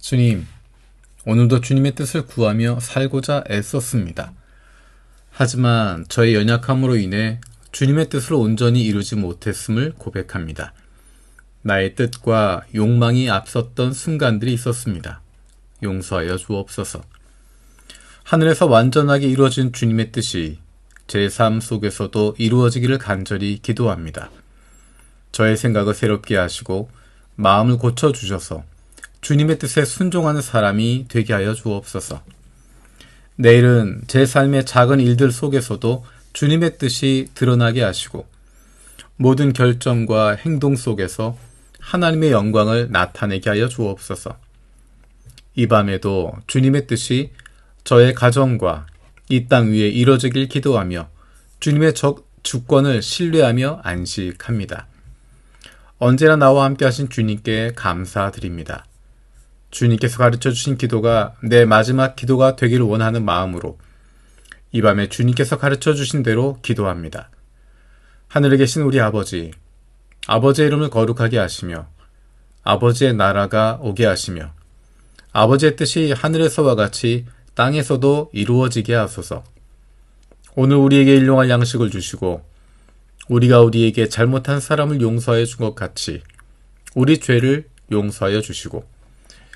주님, 오늘도 주님의 뜻을 구하며 살고자 애썼습니다. 하지만 저의 연약함으로 인해 주님의 뜻을 온전히 이루지 못했음을 고백합니다. 나의 뜻과 욕망이 앞섰던 순간들이 있었습니다. 용서하여 주옵소서. 하늘에서 완전하게 이루어진 주님의 뜻이 제 삶 속에서도 이루어지기를 간절히 기도합니다. 저의 생각을 새롭게 하시고 마음을 고쳐 주셔서 주님의 뜻에 순종하는 사람이 되게 하여 주옵소서. 내일은 제 삶의 작은 일들 속에서도 주님의 뜻이 드러나게 하시고 모든 결정과 행동 속에서 하나님의 영광을 나타내게 하여 주옵소서. 이 밤에도 주님의 뜻이 저의 가정과 이 땅 위에 이뤄지길 기도하며 주님의 적, 주권을 신뢰하며 안식합니다. 언제나 나와 함께 하신 주님께 감사드립니다. 주님께서 가르쳐 주신 기도가 내 마지막 기도가 되기를 원하는 마음으로 이 밤에 주님께서 가르쳐 주신 대로 기도합니다. 하늘에 계신 우리 아버지, 아버지의 이름을 거룩하게 하시며 아버지의 나라가 오게 하시며 아버지의 뜻이 하늘에서와 같이 땅에서도 이루어지게 하소서. 오늘 우리에게 일용할 양식을 주시고 우리가 우리에게 잘못한 사람을 용서해 준 것 같이 우리 죄를 용서하여 주시고